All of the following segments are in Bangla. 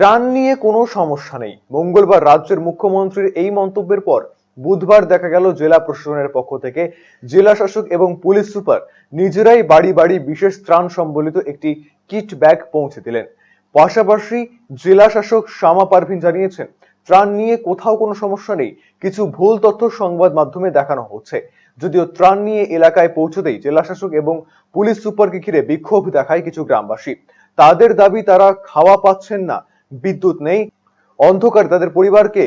ত্রাণ নিয়ে কোনো সমস্যা নেই। মঙ্গলবার রাজ্যের মুখ্যমন্ত্রীর এই মন্তব্যের পর বুধবার দেখা গেল জেলা প্রশাসনের পক্ষ থেকে জেলা শাসক এবং পুলিশ সুপার নিজেরাই বাড়ি বাড়ি বিশেষ ত্রাণ সম্বলিত একটি কিট ব্যাগ পৌঁছে দিলেন। পাশাপাশি জেলা শাসক শ্যামা পারভিন জানিয়েছেন, ত্রাণ নিয়ে কোথাও কোনো সমস্যা নেই, কিছু ভুল তথ্য সংবাদ মাধ্যমে দেখানো হচ্ছে। যদিও ত্রাণ নিয়ে এলাকায় পৌঁছতেই জেলা শাসক এবং পুলিশ সুপারকে ঘিরে বিক্ষোভ দেখায় কিছু গ্রামবাসী। তাদের দাবি, তারা খাওয়া পাচ্ছেন না বিদ্যুৎ নেই। অন্ধকার তাদের পরিবারকে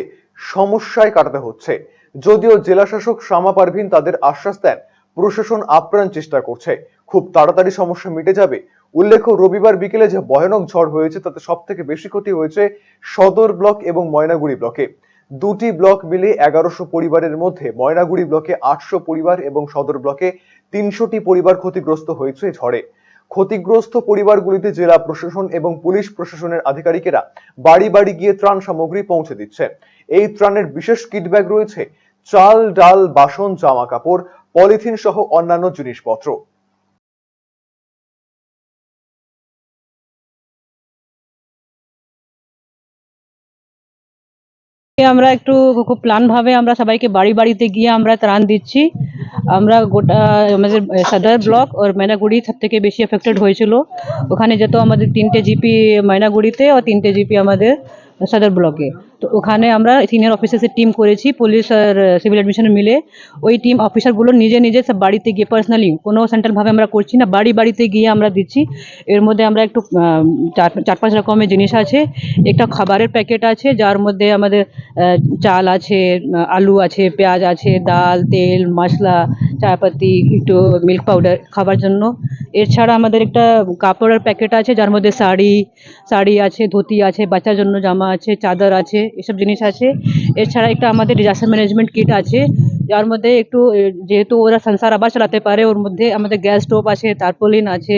সমস্যায় কাটাতে হচ্ছে। যদিও জেলা শাসক শ্যামা পারভিন তাদের আশ্বাস দেন, প্রশাসন আপ্রাণ চেষ্টা করছে। খুব তাড়াতাড়ি সমস্যা মিটে যাবে। উল্লেখ্য, রবিবার বিকেলে যে ভয়ানক ঝড় হয়েছে, তাতে সব থেকে বেশি ক্ষতি হয়েছে সদর ব্লক এবং ময়নাগুড়ি ব্লকে। দুটি ব্লক মিলে এগারোশো পরিবারের মধ্যে ময়নাগুড়ি ব্লকে আটশো পরিবার এবং সদর ব্লকে তিনশোটি পরিবার ক্ষতিগ্রস্ত হয়েছে ঝড়ে। ক্ষতিগ্রস্ত পরিবারগুলিতে জেলা প্রশাসন এবং পুলিশ প্রশাসনের আধিকারিকেরা বাড়ি বাড়ি গিয়ে ত্রাণ সামগ্রী পৌঁছে দিচ্ছে। এই ত্রাণের বিশেষ কিট ব্যাগ রয়েছে, চাল, ডাল, বাসন জামা কাপড় পলিথিন সহ অন্যান্য জিনিসপত্র। আমরা একটু খুব প্ল্যান ভাবে আমরা সবাইকে বাড়ি বাড়িতে গিয়ে আমরা ত্রাণ দিচ্ছি। আমরা গোটা, আমাদের সদর ব্লক ওর ময়নাগুড়ি সব থেকে বেশি এফেক্টেড হয়েছিল। ওখানে যেত আমাদের তিনটে জিপি মাইনাগুড়িতে ও তিনটে জিপি আমাদের সদর ব্লকে। তো ওখানে আমরা সিনিয়র অফিসার্সের টিম করেছি পুলিশ আর সিভিল অ্যাডমিশন মিলে। ওই টিম অফিসারগুলো নিজে নিজে সব বাড়িতে গিয়ে পার্সোনালি কোনো সেন্টারভাবে আমরা করছি না, বাড়ি বাড়িতে গিয়ে আমরা দিচ্ছি। এর মধ্যে আমরা একটু চার চার পাঁচ রকমের জিনিস আছে। একটা খাবারের প্যাকেট আছে, যার মধ্যে আমাদের চাল আছে আলু আছে, পেঁয়াজ আছে, ডাল, তেল, মশলা, চাপাতি, একটু মিল্ক পাউডার খাবার জন্য। এছাড়া আমাদের একটা কাপড়ের প্যাকেট আছে, যার মধ্যে শাড়ি শাড়ি আছে, ধুতি আছে, বাচ্চার জন্য জামা আছে, চাদর আছে। এসব জিনিস আছে। এছাড়া একটা আমাদের ডিজাস্টার ম্যানেজমেন্ট কিট আছে। যার মধ্যে একটু যেহেতু ওরা সংসার আবার চালাতে পারে, ওর মধ্যে আমাদের গ্যাস স্টোভ আছে তারপলিন আছে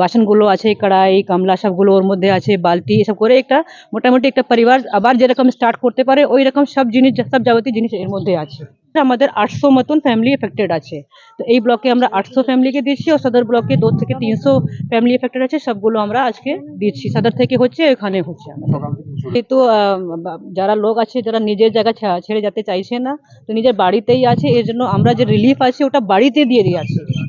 বাসনগুলো আছে, কড়াই, গামলা সবগুলো ওর মধ্যে আছে, বালতি, এসব করে একটা মোটামুটি একটা পরিবার আবার যেরকম স্টার্ট করতে পারে, ওই রকম সব জিনিস, সব যাবতীয় জিনিস এর মধ্যে আছে। আমাদের আটশো মতন ফ্যামিলি এফেক্টেড আছে। তো এই ব্লকে আমরা আটশো ফ্যামিলিকে দিচ্ছি আর সদর ব্লকে দু থেকে তিনশো ফ্যামিলি এফেক্টেড আছে, সবগুলো আমরা আজকে দিচ্ছি। সদর থেকে হচ্ছে, এখানে হচ্ছে কিন্তু যারা লোক আছে, যারা নিজের জায়গা ছেড়ে যেতে চাইছে না, তো নিজের বাড়িতেই আছে, এর জন্য আমরা যে রিলিফ আছে, ওটা বাড়িতে দিয়ে দিয়ে আছি